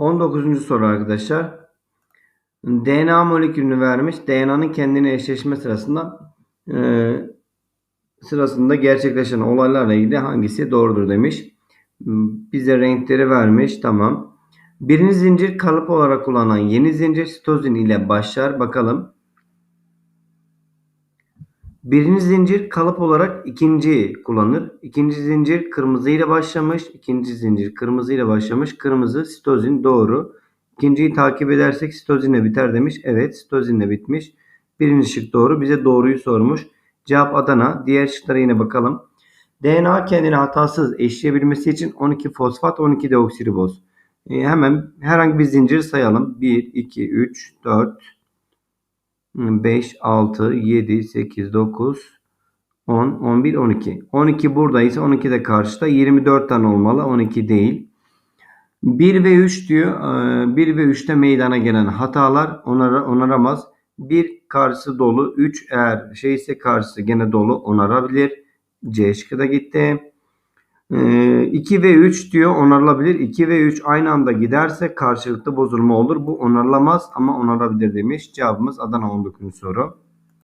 19. soru arkadaşlar. DNA molekülünü vermiş. DNA'nın kendine eşleşme sırasında e, sırasında gerçekleşen olaylarla ilgili hangisi doğrudur demiş. Bize renkleri vermiş. Tamam. Birinci zincir kalıp olarak kullanılan yeni zincir sitozin ile başlar. Bakalım. Birinci zincir kalıp olarak ikinci kullanır. İkinci zincir kırmızı ile başlamış. İkinci zincir kırmızı ile başlamış. Kırmızı sitozin doğru. İkinciyi takip edersek sitozinle biter demiş. Evet sitozinle bitmiş. Birinci şık doğru. Bize doğruyu sormuş. Cevap Adana. Diğer şıklara yine bakalım. DNA kendini hatasız eşleyebilmesi için 12 fosfat 12 deoksiriboz. E, hemen herhangi bir zincir sayalım. 1, 2, 3, 4, 5, 6, 7, 8, 9, 10, 11, 12. 12 buradaysa 12 de karşıda. 24 tane olmalı. 12 değil. 1 ve 3 diyor. 1 ve 3'te meydana gelen hatalar onar, onaramaz. 1 karşısı dolu. 3 eğer şeyse karşısı gene dolu onarabilir. C şıkkı da gitti. 2 ve 3 diyor onarılabilir. 2 ve 3 aynı anda giderse karşılıklı bozulma olur. Bu onarılamaz ama onarabilir demiş. Cevabımız Adana 19. soru.